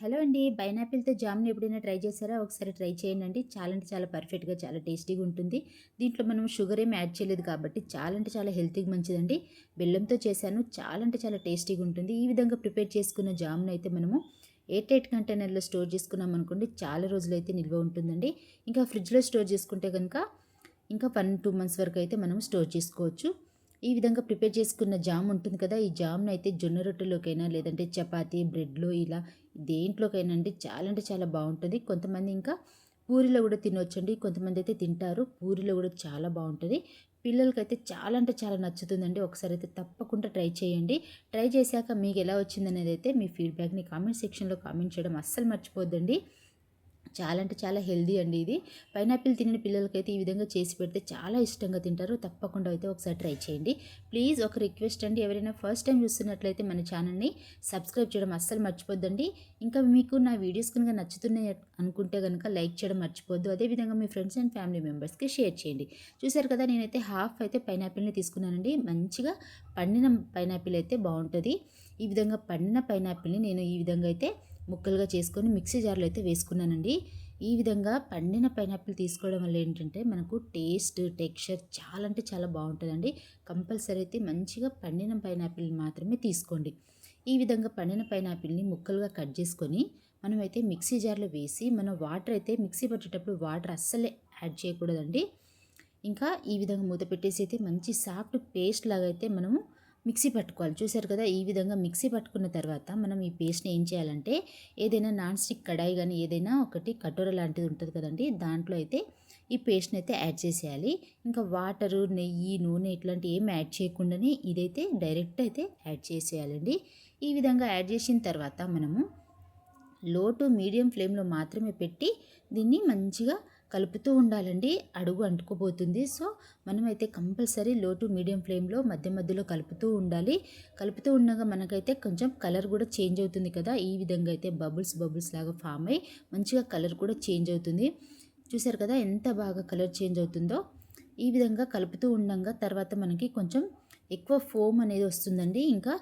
Hello అండి. పైనాపిల్తో జామ్ని ఎప్పుడైనా try చేశారా? ఒకసారి ట్రై చేయండి అండి. చాలా అంటే చాలా పర్ఫెక్ట్గా చాలా టేస్టీగా ఉంటుంది. దీంట్లో మనం షుగర్ ఏమి యాడ్ చేయలేదు కాబట్టి చాలా అంటే చాలా హెల్తీగా మంచిదండి. బెల్లంతో చేశాను. చాలా అంటే చాలా టేస్టీగా ఉంటుంది. ఈ విధంగా ప్రిపేర్ చేసుకున్న జామ్ను అయితే మనము ఎయిట్ ఎయిట్ కంటైనర్లో స్టోర్ చేసుకున్నాం అనుకోండి చాలా రోజులైతే నిల్వ ఉంటుందండి. ఇంకా ఫ్రిడ్జ్లో స్టోర్ చేసుకుంటే కనుక ఇంకా వన్ టూ మంత్స్ వరకు అయితే మనం స్టోర్ చేసుకోవచ్చు. ఈ విధంగా ప్రిపేర్ చేసుకున్న జామ్ ఉంటుంది కదా ఈ జామ్ను అయితే జొన్న రొట్టెలోకైనా లేదంటే చపాతీ బ్రెడ్లో ఇలా దేంట్లోకైనా అండి చాలా అంటే చాలా బాగుంటుంది. కొంతమంది ఇంకా పూరిలో కూడా తినవచ్చండి కొంతమంది అయితే తింటారు పూరిలో కూడా చాలా బాగుంటుంది. పిల్లలకైతే చాలా అంటే చాలా నచ్చుతుందండి ఒకసారి అయితే తప్పకుండా ట్రై చేయండి. ట్రై చేశాక మీకు ఎలా వచ్చిందనేది అయితే మీ ఫీడ్బ్యాక్ని కామెంట్ సెక్షన్లో కామెంట్ చేయడం అస్సలు మర్చిపోద్దండి. చాలా అంటే చాలా హెల్దీ అండి ఇది. పైనాపిల్ తినని పిల్లలకైతే ఈ విధంగా చేసి పెడితే చాలా ఇష్టంగా తింటారు. తప్పకుండా అయితే ఒకసారి ట్రై చేయండి. ప్లీజ్ ఒక రిక్వెస్ట్ అండి. ఎవరైనా ఫస్ట్ టైం చూస్తున్నట్లయితే మన ఛానల్ని సబ్స్క్రైబ్ చేయడం అస్సలు మర్చిపోద్దండి. ఇంకా మీకు నా వీడియోస్ కనుక నచ్చుతున్నాయి అనుకుంటే కనుక లైక్ చేయడం మర్చిపోద్దు అదేవిధంగా మీ ఫ్రెండ్స్ అండ్ ఫ్యామిలీ మెంబర్స్కి షేర్ చేయండి. చూసారు కదా నేనైతే హాఫ్ అయితే పైనాపిల్ని తీసుకున్నానండి. మంచిగా పండిన పైనాపిల్ అయితే బాగుంటుంది. ఈ విధంగా పండిన పైనాపిల్ని నేను ఈ విధంగా అయితే ముక్కలుగా చేసుకొని మిక్సీ జార్లో అయితే వేసుకున్నానండి. ఈ విధంగా పండిన పైనాపిల్ తీసుకోవడం వల్ల ఏంటంటే మనకు టేస్ట్ టెక్స్చర్ చాలా అంటే చాలా బాగుంటుందండి. కంపల్సరీ అయితే మంచిగా పండిన పైనాపిల్ మాత్రమే తీసుకోండి. ఈ విధంగా పండిన పైనాపిల్ని ముక్కలుగా కట్ చేసుకొని మనమైతే మిక్సీ జార్లో వేసి మనం వాటర్ అయితే మిక్సీ పట్టేటప్పుడు వాటర్ అస్సలే యాడ్ చేయకూడదండి. ఇంకా ఈ విధంగా మూత పెట్టేసి అయితే మంచి సాఫ్ట్ పేస్ట్ లాగా అయితే మనము మిక్సీ పట్టుకోవాలి. చూసారు కదా ఈ విధంగా మిక్సీ పట్టుకున్న తర్వాత మనం ఈ పేస్ట్ని ఏం చేయాలంటే ఏదైనా నాన్ స్టిక్ కడాయి కానీ ఏదైనా ఒకటి కటోర లాంటిది ఉంటుంది కదండి దాంట్లో అయితే ఈ పేస్ట్ని అయితే యాడ్ చేసేయాలి. ఇంకా వాటరు నెయ్యి నూనె ఇట్లాంటివి ఏం యాడ్ చేయకుండానే ఇదైతే డైరెక్ట్ అయితే యాడ్ చేసేయాలండి. ఈ విధంగా యాడ్ చేసిన తర్వాత మనము లో టు మీడియం ఫ్లేమ్లో మాత్రమే పెట్టి దీన్ని మంచిగా కలుపుతూ ఉండాలండి. అడుగు అంటుకుపోతుంది. సో మనమైతే కంపల్సరీ లో టు మీడియం ఫ్లేమ్లో మధ్య మధ్యలో కలుపుతూ ఉండాలి. కలుపుతూ ఉండగా మనకైతే కొంచెం కలర్ కూడా చేంజ్ అవుతుంది కదా. ఈ విధంగా అయితే బబుల్స్ బబుల్స్ లాగా ఫామ్ అయ్యి మంచిగా కలర్ కూడా చేంజ్ అవుతుంది. చూసారు కదా ఎంత బాగా కలర్ చేంజ్ అవుతుందో. ఈ విధంగా కలుపుతూ ఉండగా తర్వాత మనకి కొంచెం ఎక్కువ ఫోమ్ అనేది వస్తుందండి. ఇంకా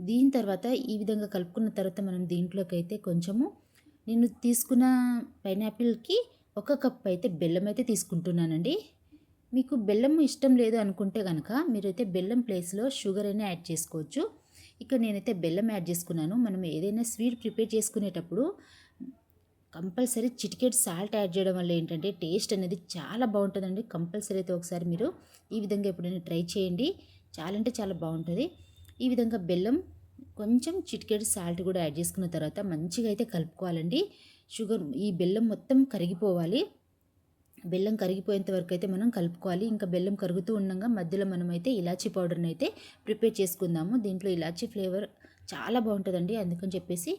దీని తర్వాత ఈ విధంగా కలుపుకున్న తర్వాత మనం దీంట్లోకి అయితే కొంచెము నేను తీసుకున్న పైనాపిల్కి ఒక కప్ అయితే బెల్లం అయితే తీసుకుంటున్నానండి. మీకు బెల్లం ఇష్టం లేదు అనుకుంటే కనుక మీరైతే బెల్లం ప్లేస్లో షుగర్ అయినా యాడ్ చేసుకోవచ్చు. ఇక్కడ నేనైతే బెల్లం యాడ్ చేసుకున్నాను. మనం ఏదైనా స్వీట్ ప్రిపేర్ చేసుకునేటప్పుడు కంపల్సరీ చిటికెట్ సాల్ట్ యాడ్ చేయడం వల్ల ఏంటంటే టేస్ట్ అనేది చాలా బాగుంటుందండి. కంపల్సరీ అయితే ఒకసారి మీరు ఈ విధంగా ఎప్పుడైనా ట్రై చేయండి. చాలా అంటే చాలా బాగుంటుంది. ఈ విధంగా బెల్లం కొంచెం చిటికెట్ సాల్ట్ కూడా యాడ్ చేసుకున్న తర్వాత మంచిగా అయితే కలుపుకోవాలండి. షుగర్ ఈ బెల్లం మొత్తం కరిగిపోవాలి. బెల్లం కరిగిపోయేంత వరకు అయితే మనం కలుపుకోవాలి. ఇంకా బెల్లం కరుగుతూ ఉండగా మధ్యలో మనమైతే ఇలాచీ పౌడర్ని అయితే ప్రిపేర్ చేసుకుందాము. దీంట్లో ఇలాచీ ఫ్లేవర్ చాలా బాగుంటుందండి. అందుకని చెప్పేసి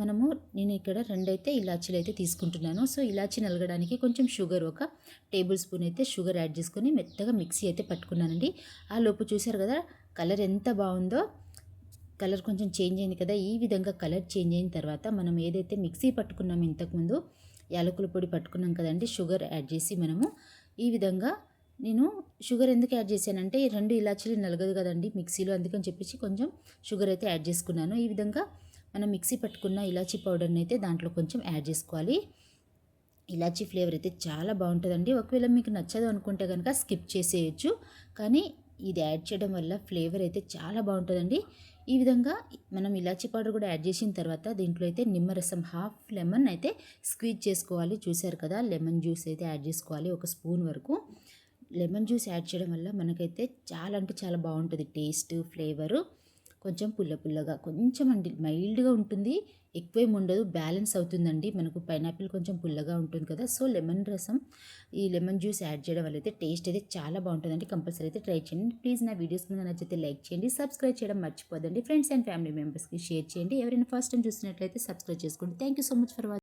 మనము నేను ఇక్కడ రెండైతే ఇలాచీలు అయితే తీసుకుంటున్నాను. సో ఇలాచీ నలగడానికి కొంచెం షుగర్ ఒక టేబుల్ స్పూన్ అయితే షుగర్ యాడ్ చేసుకొని మెత్తగా మిక్సీ అయితే పట్టుకున్నానండి. ఆ లోపు చూశారు కదా కలర్ ఎంత బాగుందో. కలర్ కొంచెం చేంజ్ అయింది కదా ఈ విధంగా కలర్ చేంజ్ అయిన తర్వాత మనం ఏదైతే మిక్సీ పట్టుకున్నామో ఇంతకుముందు యాలకుల పొడి పట్టుకున్నాం కదండి షుగర్ యాడ్ చేసి మనము ఈ విధంగా నేను షుగర్ ఎందుకు యాడ్ చేశానంటే రెండు ఇలాచీలు నలగదు కదండి మిక్సీలో అందుకని చెప్పేసి కొంచెం షుగర్ అయితే యాడ్ చేసుకున్నాను. ఈ విధంగా మనం మిక్సీ పట్టుకున్న ఇలాచీ పౌడర్ని అయితే దాంట్లో కొంచెం యాడ్ చేసుకోవాలి. ఇలాచీ ఫ్లేవర్ అయితే చాలా బాగుంటుందండి. ఒకవేళ మీకు నచ్చదు అనుకుంటే కనుక స్కిప్ చేసేయచ్చు. కానీ ఇది యాడ్ చేయడం వల్ల ఫ్లేవర్ అయితే చాలా బాగుంటుందండి. ఈ విధంగా మనం ఇలాచీ పౌడర్ కూడా యాడ్ చేసిన తర్వాత దీంట్లో అయితే నిమ్మరసం హాఫ్ లెమన్ అయితే స్క్వీజ్ చేసుకోవాలి. చూసారు కదా లెమన్ జ్యూస్ అయితే యాడ్ చేసుకోవాలి ఒక స్పూన్ వరకు. లెమన్ జ్యూస్ యాడ్ చేయడం వల్ల మనకైతే చాలా అంటే చాలా బాగుంటుంది టేస్ట్ ఫ్లేవరు. కొంచెం పుల్ల పుల్లగా కొంచెం అండి మైల్డ్గా ఉంటుంది ఎక్కువేం ఉండదు బ్యాలెన్స్ అవుతుందండి. మనకు పైనాపిల్ కొంచెం పుల్లగా ఉంటుంది కదా సో లెమన్ రసం ఈ లెమన్ జ్యూస్ యాడ్ చేయడం వల్ల అయితే టేస్ట్ అయితే చాలా బాగుంటుందండి. కంపల్సరీ అయితే ట్రై చేయండి. ప్లీజ్ నా వీడియోస్ మీద నచ్చితే లైక్ చేయండి సబ్స్క్రైబ్ చేయడం మర్చిపోదండి ఫ్రెండ్స్ అండ్ ఫ్యామిలీ మెంబర్స్కి షేర్ చేయండి. ఎవరైనా ఫస్ట్ టైం చూసినట్లయితే సబ్స్క్రైబ్ చేసుకోండి. Thank you so much for watching